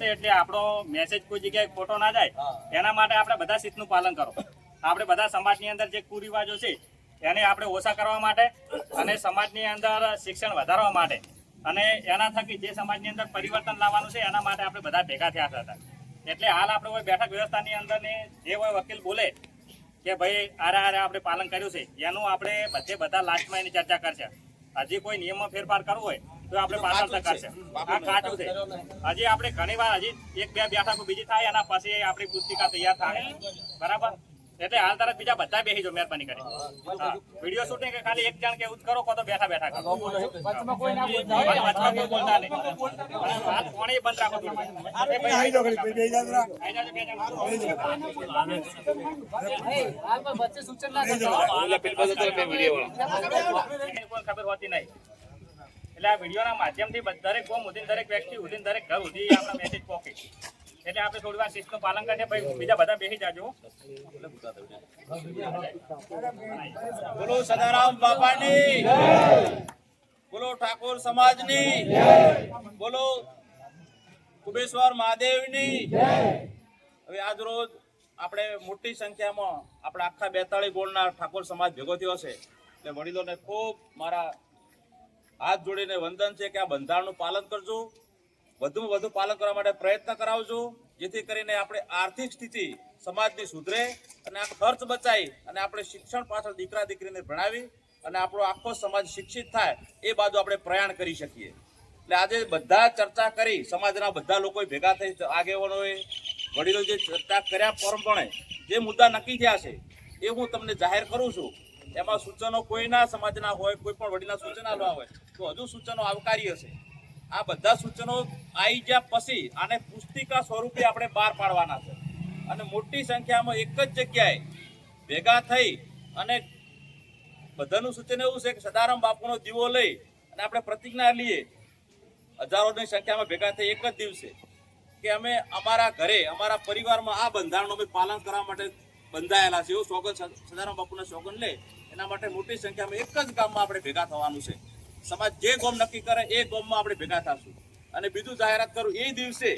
એટલે આપણો મેસેજ કોઈ જગ્યાએ ખોટો ના જાય. એના માટે આપણે બધા શીતનું પાલન કરો. આપણે બધા સમાજની અંદર જે કુરિવાજો છે એને આપણે ઓછા કરવા માટે અને સમાજની અંદર શિક્ષણ વધારવા માટે અને એના થકી જે સમાજની અંદર પરિવર્તન લાવવાનું છે એના માટે આપણે બધા ભેગા થયા હતા. એટલે હાલ આપણે કોઈ બેઠક વ્યવસ્થાની અંદર જે કોઈ વકીલ બોલે કે ભાઈ આરે આરે આપણે પાલન કર્યું છે એનું આપણે બધે બધા લાસ્ટમાં એની ચર્ચા કરશે. હજી કોઈ નિયમમાં ફેરફાર કરવો હોય તો આપણે પાછળ કરશે આ કાચું છે. હજી આપણે ઘણી વાર હજી એક બે બેઠકો બીજી થાય એના પછી આપણી પુસ્તિકા તૈયાર થાય. બરાબર? એટલે હાલ તરત બીજા બધા બેસી જો મહેરબાની કરી હા વીડિયો શૂટિંગ ખાલી એક જણ કે એવું કરો કો તો બેઠા બેઠા કરો. વચમાં કોઈ બોલતા નહીં. વાત કોણે બંધ રાખો. એ ભાઈ, આઈ જાઓ બે જણ. વાળા. કોઈ ખબર હોતી નહીં. એટલે આ વિડીયોના માધ્યમથી દરેક કોમ ઉધીને દરેક વ્યક્તિ ઉધીને દરેક ઘર ઉધી આપણા મેસેજ પહોંચે. એટલે આપણે થોડી વાર શિસ્તનું પાલન કરીએ ભાઈ બીજા બધા બેસી જાજો. બોલો સદારામ બાપાની. બોલો ઠાકોર સમાજની. બોલો કુબેશ્વર મહાદેવની. હવે આજ રોજ આપણે મોટી સંખ્યામાં આપણા આખા બેતાળી ગોળના ઠાકોર સમાજ ભેગો થયો છે. એટલે વડીલોને ખૂબ મારા હાથ જોડીને વંદન છે કે આ બંધારણનું પાલન કરજો. વધુમાં વધુ પાલન કરવા માટે પ્રયત્ન કરાવજો, જેથી કરીને આપણે આર્થિક સ્થિતિ સમાજની સુધરે અને આ ખર્ચ બચાવી અને આપણે શિક્ષણ પાછળ દીકરા દીકરીને ભણાવી અને આપણો આખો સમાજ શિક્ષિત થાય, એ બાજુ આપણે પ્રયાણ કરી શકીએ. એટલે આજે બધા ચર્ચા કરી, સમાજના બધા લોકો ભેગા થઈ આગેવાનોએ વડીલો જે ચર્ચા કર્યા પ્રમાણે જે મુદ્દા નક્કી થયા છે, એ હું તમને જાહેર કરું છું. એમાં સૂચનો કોઈના સમાજના હોય, કોઈ પણ વડીલના સૂચન આલવા હોય, તો હજુ સૂચનો આવકાર્ય છે આ બધા સૂચનો આવી ગયા પછી આને પુસ્તિકા સ્વરૂપે આપણે બહાર પાડવાના છે. અને મોટી સંખ્યામાં એક જ જગ્યાએ ભેગા થઈ અને બધાનું સૂચન એવું છે કે સદારામ બાપુનો દીવો લઈ અને આપણે પ્રતિજ્ઞા લઈએ. હજારોની સંખ્યામાં ભેગા થઈ એક જ દિવસે કે અમે અમારા ઘરે, અમારા પરિવારમાં આ બંધારણનું અમે પાલન કરવા માટે બંધાયેલા છે. એવું સોગન સદારામ બાપુના સોગન લે. એના માટે મોટી સંખ્યામાં એક જ ગામમાં આપણે ભેગા થવાનું છે. સમાજ જે ગોમ નક્કી કરે એ ગોમમાં આપણે ભેગા થશું. અને બીજું જાહેરાત કરું, એ દિવસે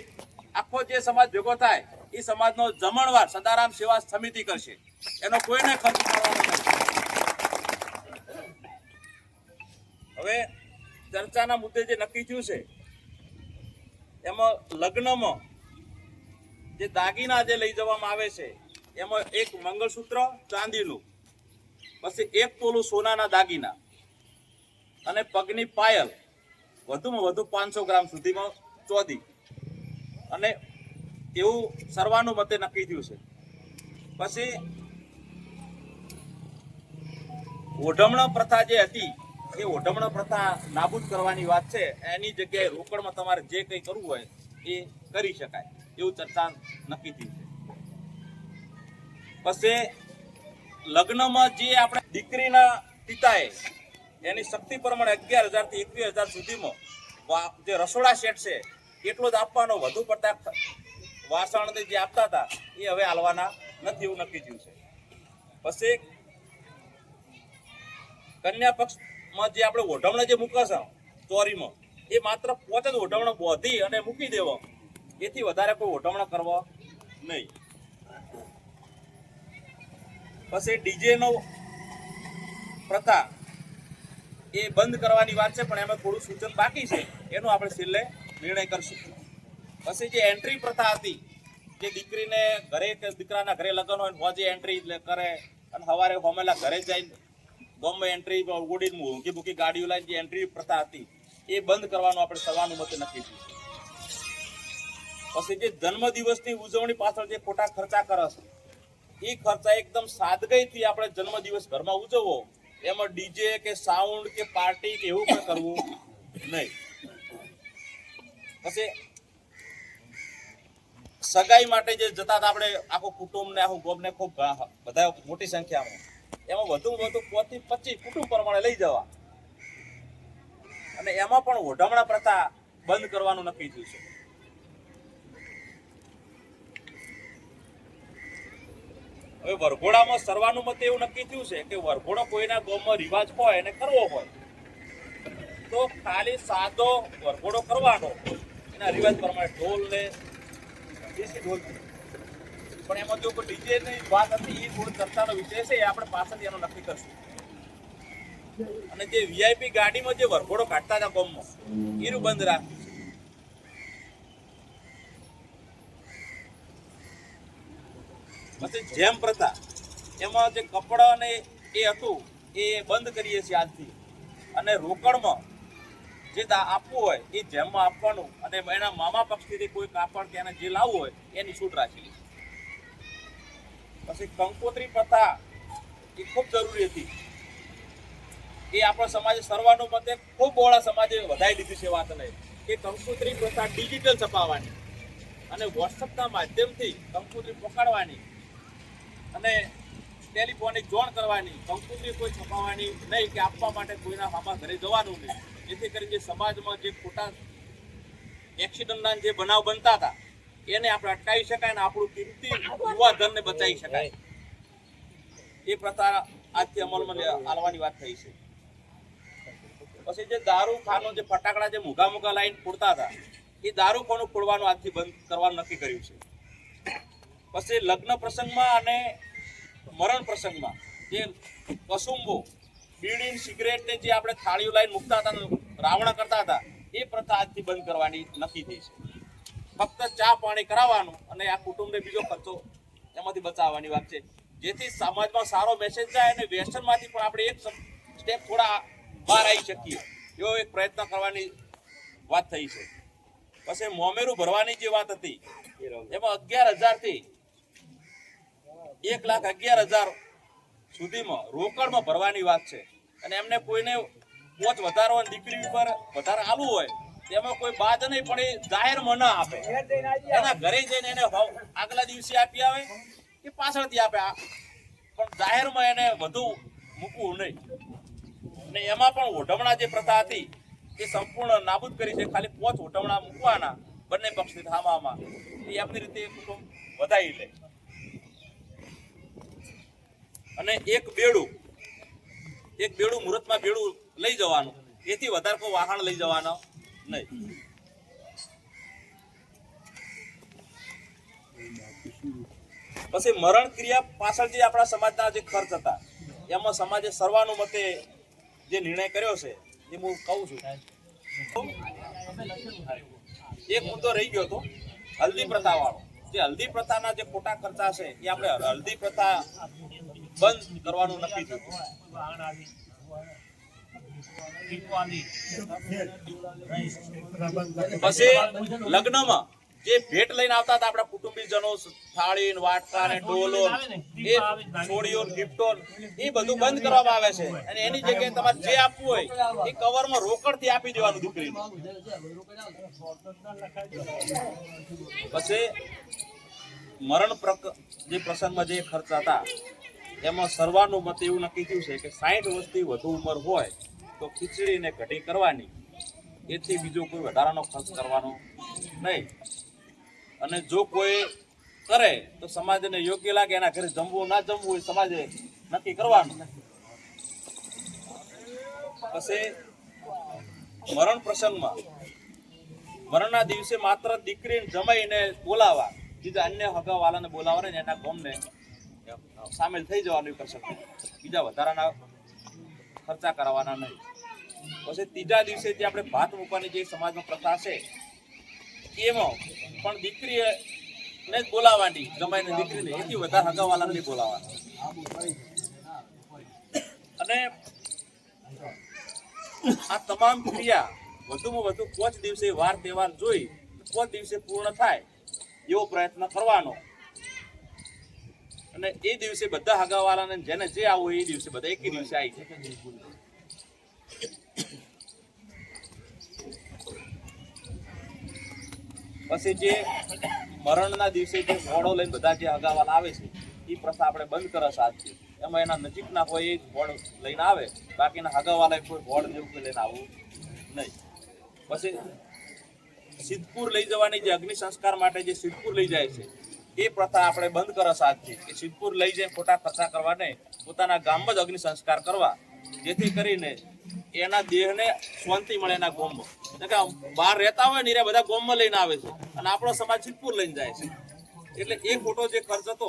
આખો જે સમાજ ભેગો થાય, એ સમાજનો જમણવાર સદારામ સેવા સમિતિ કરશે. એનો કોઈને ખર્ચ નથી. હવે ચર્ચાના મુદ્દે જે નક્કી થયું છે, એમાં લગ્નમાં જે દાગીના જે લઈ જવામાં આવે છે, એમાં એક મંગળસૂત્ર, ચાંદીનું. પછી એક તોલું સોનાના દાગીના અને પગની પાયલ. વધુમાં વધુ પાંચસો ગ્રામ સુધીમાં ચોદી. અને એવું સર્વાનુમતે નક્કી થયું છે. પછી ઓઢમણ પ્રથા જે હતી, એ ઓઢમણ પ્રથા નાબૂદ કરવાની વાત છે. એની જગ્યાએ રોકડમાં તમારે જે કંઈ કરવું હોય એ કરી શકાય. એવું ચર્ચા નક્કી થયું છે. પછી લગ્નમાં જે આપણે દીકરીના પિતાએ એની શક્તિ પ્રમાણે અગિયાર હજારથી એકવીસ હજાર સુધીમાં જે રસોડા સેટ છે, એટલો જ આપવાનો વધુ પડતા વાસણને વાસણ જે આપતા હતા, એ હવે હાલવાના નથી એવું નક્કી થયું છે. પછી કન્યા પક્ષમાં જે આપણે ઓઢવણા જે મૂકે છે, ચોરીમાં, એ માત્ર પોતે જ ઓઢવણા બોધી અને મૂકી દેવો. એથી વધારે કોઈ ઓઢવણા કરવો નહીં. પછી ડીજેનો પ્રથા એ બંધ કરવાની વાત છે, પણ એમાં થોડું સૂચન બાકી છે. એનો આપણે છેલ્લે નિર્ણય કરશું. પછી જે એન્ટ્રી પ્રથા હતી, જે દીકરીને ઘરે કે દીકરાના ઘરે લગ્ન હોય હોજે એન્ટ્રી કરે, અને સવારે હોમેલા ઘરે જઈને ગમે એન્ટ્રી ઉડીને ઊંઘી બુકી ગાડીઓ લઈને જે એન્ટ્રી પ્રથા હતી, એ બંધ કરવાનું આપણે સર્વાનુમતે નક્કી થયું પછી જે જન્મ દિવસની ઉજવણી પાછળ જે ખોટા ખર્ચા કરે છે એ ખર્ચા એકદમ સાદગીથી આપણે જન્મદિવસ ઘરમાં ઉજવવો એમાં ડીજે કે સાઉન્ડ કે પાર્ટી કે એવું પણ કરવું નહીં. પછી સગાઈ માટે જે જતા હતા આપણે આખું કુટુંબ ને આખું ગોબને ખૂબ બધા મોટી સંખ્યામાં. એમાં વધુ વધુ પોતી પચીસ કુટુંબ પ્રમાણે લઈ જવા. અને એમાં પણ ઓઢમણા પ્રથા બંધ કરવાનું નક્કી થયું છે. હવે વરઘોડામાં સર્વાનુમતે એવું નક્કી થયું છે કે વરઘોડો કોઈના ગામમાં રિવાજ હોય અને કરવો હોય, તો ખાલી સાદો વરઘોડો કરવાનો. એના રિવાજ પ્રમાણે ઢોલ ને દેશી ઢોલ પણ એમાં જો કોઈ ડીજે ની વાત હતી એ થોડી ચર્ચાનો વિષય છે, એ આપણે પાછળથી એનો નક્કી કરશું. અને જે વીઆઈપી ગાડીમાં જે વરઘોડો કાઢતા હતા ગામમાં એનું બંધ રાખ્યું પછી જેમ પ્રથા, એમાં જે કપડા ને એ હતું, એ બંધ કરીએ છીએ આજથી. અને રોકડમાં જે આપવું હોય, એ જેમમાં આપવાનું અને એના મામા પક્ષથી કોઈ કાપડ કે એને જે લાવવું હોય, એની છૂટ રાખેલી પછી કંકોત્રી પ્રથા, એ ખૂબ જરૂરી હતી. એ આપણા સમાજે સર્વાનુમતે ખૂબ બહોળા સમાજે વધારી દીધી છે વાતને કે કંકોત્રી પ્રથા ડિજિટલ છપાવવાની અને વોટ્સઅપના માધ્યમથી કંકોત્રી પકડવાની અને ટેલિફોનિક જોણ કરવાની કંકોત્રી કોઈ છપાવવાની નહીં કે આપવા માટે કોઈના મામા ઘરે જવાનું નહીં. જેથી કરીને જે સમાજમાં જે ખોટા એક્સિડન્ટના જે બનાવ બનતા હતા, એને આપણે અટકાવી શકાય અને આપણું કિંમતી યુવાધનને બચાવી શકાય. એ પ્રથા આજથી અમલમાં આવવાની વાત થઈ છે. પછી જે દારૂ ખાનો જે ફટાકડા જે મોઘા મૂગા લાઈન ફોડતા હતા, એ દારૂ ખાનું ફોડવાનું આજથી બંધ કરવાનું નક્કી કર્યું છે. પછી લગ્ન પ્રસંગમાં અને મરણ પ્રસંગમાં જે કસુંબો બીડી સિગરેટ ને જે આપણે થાળીઓ લાઈન મૂકતા હતા રાવણ કરતા હતા, એ પ્રથા આજથી બંધ કરવાની નક્કી થઈ છે. ફક્ત ચા પાણી કરાવવાનું અને આ કુટુંબને બીજો ખર્ચો એમાંથી બચાવવાની વાત છે. જેથી સમાજમાં સારો મેસેજ જાય અને વ્યસનમાંથી પણ આપણે એક સ્ટેપ થોડા બહાર આવી શકીએ, એવો એક પ્રયત્ન કરવાની વાત થઈ છે. પછી મોમેરું ભરવાની જે વાત હતી, એમાં અગિયાર હજારથી એક લાખ અગિયાર હજાર સુધીમાં રોકડમાં ભરવાની વાત છે. અને એમને કોઈને પોચ વધારો દીકરી ઉપર વધારે આલવું હોય, તેમાં કોઈ બાદ નહીં, પણ એ જાહેરમાં ના આપે. એના ઘરે જઈને એને આગલા દિવસે આપી આવે કે પાછળથી આપે. પણ જાહેરમાં એને વધુ મૂકવું નહીં. અને એમાં પણ ઓઢમણા જે પ્રથા હતી, એ સંપૂર્ણ નાબૂદ કરી છે. ખાલી પોચ ઓઢમણા મૂકવાના, બંને પક્ષની થામામાં એ આપણી રીતે કુટુંબ વધારી લે. અને એક બેડું એક બેડું મુહૂર્તમાં બેડું લઈ જવાનું. એથી વધારે કોઈ વાહન લઈ જવાનો નહીં. પછી મરણ ક્રિયા પાછળ જે આપણા સમાજના જે ખર્ચ હતા, એમાં સમાજે સર્વાનુમતે જે નિર્ણય કર્યો છે, એ હું કહું છું. એક મુદ્દો રહી ગયો હતો, હલ્દી પ્રથા વાળો જે હલ્દી પ્રથાના જે ખોટા ખર્ચા છે, એ આપણે હલ્દી પ્રથા બંધ કરવાનું નક્કી થયું પછી લગ્નમાં જે ભેટ લઈને આવતા હતા આપણા કુટુંબીજનો થાળી વાટકા ને ડોલો એ છોડીઓ ગિફ્ટો એ બધું બંધ કરવામાં આવે છે. અને એની જગ્યાએ તમારે જે આપવું હોય, એ કવરમાં રોકડથી આપી દેવાનું દીકરીને. પછી મરણ પ્રક જે પ્રસંગમાં જે ખર્ચ હતા એમાં સર્વાનુમતે એવું નક્કી થયું છે કે સાઠ વર્ષથી વધુ ઉંમર હોય તો ખીચડીને ઘટી કરવાની. એથી બીજો કોઈ વધારાનો ખર્ચ કરવાનો નહીં. અને જો કોઈ કરે તો સમાજને યોગ્ય લાગે, એના ઘરે જમવું ના જમવું એ સમાજે નક્કી કરવાનું. પછી મરણ પ્રસંગમાં, મરણના દિવસે માત્ર દીકરીને જમાઈને બોલાવા બીજા અન્ય હગાવાલાને બોલાવવા ને એના ગમને સામેલ થઈ જવાનું કરશે બીજા વધારાના ખર્ચા કરવાના નહીં. પછી ત્રીજા દિવસે જે આપણે ભાત મૂકવાની જે સમાજમાં પ્રથા છે, એમાં પણ દીકરી ને જ બોલાવવાની. જમાઈને દીકરીને એથી વધારે હગાવાલા નહીં બોલાવાના અને આ તમામ ક્રિયા વધુમાં વધુ પાંચ દિવસે વાર તહેવાર જોઈ પાંચ દિવસે પૂર્ણ થાય એવો પ્રયત્ન કરવાનો. અને એ દિવસે બધા હગાવાળાને જેને જે આવું એ દિવસે બધા એક દિવસે આવી જાય. પછી જે મરણના દિવસે જે ઘોડો લઈને બધા જે હગાવાળા આવે છે એ પ્રથા આપણે બંધ કરે છે એમાં એના નજીકના હોય એ ઘોડ લઈને આવે, બાકીના હગાવાળા કોઈ ઘોડ જેવું કોઈ લઈને આવવું નહીં. પછી સિદ્ધપુર લઈ જવાની જે અગ્નિ સંસ્કાર માટે જે સિદ્ધપુર લઈ જાય છે એ પ્રથા આપણે બંધ કરે આજથી કે સિદ્ધપુર લઈ જાય ખોટા ખર્ચા કરવા નહીં. પોતાના ગામમાં જ અગ્નિ સંસ્કાર કરવા. જેથી કરીને એના દેહને શાંતિ મળે એના ગોમમાં. એટલે કે બહાર રહેતા હોય ને બધા ગોમમાં લઈને આવે છે. અને આપણો સમાજ સિદ્ધપુર લઈને જાય છે. એટલે એ ખોટો જે ખર્ચ હતો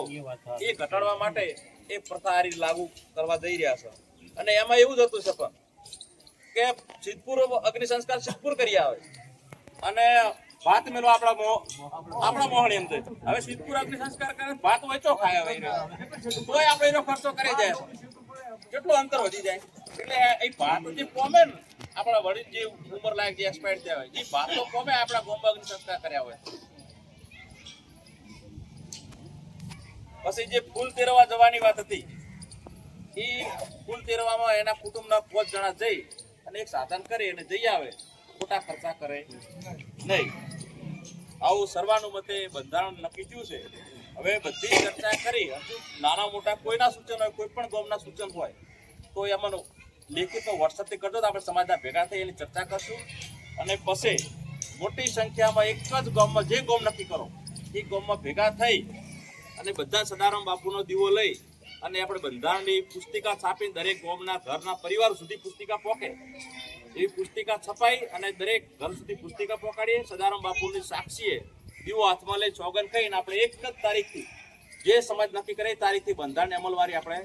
એ ઘટાડવા માટે એ પ્રથા આ લાગુ કરવા જઈ રહ્યા છે. અને એમાં એવું જ હતું છે પણ કે સિદ્ધપુર અગ્નિ સંસ્કાર સિદ્ધપુર કરી આવે. અને ભાત મેલો આપણા આપણા મોહણ એમ છે હવે સિદ્ધપુર સંસ્કાર કરે ભાત વેચો ખાય હવે તોય આપણે એનો ખર્ચો કરી જાય. કેટલું અંતર વધી જાય. એટલે એ ભાત જે ને, આપણા વડીલ જે ઉંમર લાયક, જે એક્સપાયર થયા હોય, એ ભાત તો પોમે, આપણા ગોમાં અગ્નિ સંસ્કાર કર્યા હોય. પછી જે ફૂલ તેરવા જવાની વાત હતી, એ ફૂલ તેરવામાં એના કુટુંબના પાંચ જણા જઈ અને એક સાધન કરી અને જઈ આવે. ખોટા ખર્ચા કરે નહીં. આવું સર્વાનુમતે બંધારણ નક્કી થયું છે. હવે બધી ચર્ચા કરી નાના મોટા કોઈના સૂચન હોય, કોઈ પણ ગામના સૂચન હોય, તો એમાં લેખિત વોટ્સઅપથી કરજો તો આપણે સમાજના ભેગા થઈ એની ચર્ચા કરશું. અને પછી મોટી સંખ્યામાં એક જ ગામમાં જે ગામ નક્કી કરો, એ ગામમાં ભેગા થઈ અને બધા સદારામ બાપુનો દીવો લઈ અને આપણે બંધારણની પુસ્તિકા છાપીને દરેક ગામના ઘરના પરિવાર સુધી પુસ્તિકા પહોંચે. એવી પુસ્તિકા છપાઈ અને દરેક ઘર સુધી પુસ્તિકા પહોંચાડીએ સદારામ બાપુની સાક્ષીએ દીવો હાથમાં લઈ ચોગન કહીને આપણે એક જ તારીખથી, જે સમાજ નક્કી કરે એ તારીખથી બંધારણની અમલવારી આપણે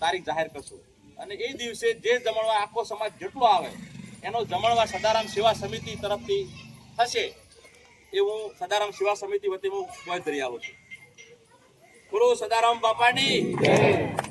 તારીખ જાહેર કરશું. અને એ દિવસે જે જમણવા આખો સમાજ જેટલો આવે, એનો જમણવા સદારામ સેવા સમિતિ તરફથી થશે એ હું સદારામ સેવા સમિતિ વતી હું કોઈ ધરી આવું છું. ગુરુ સદારામ બાપાની.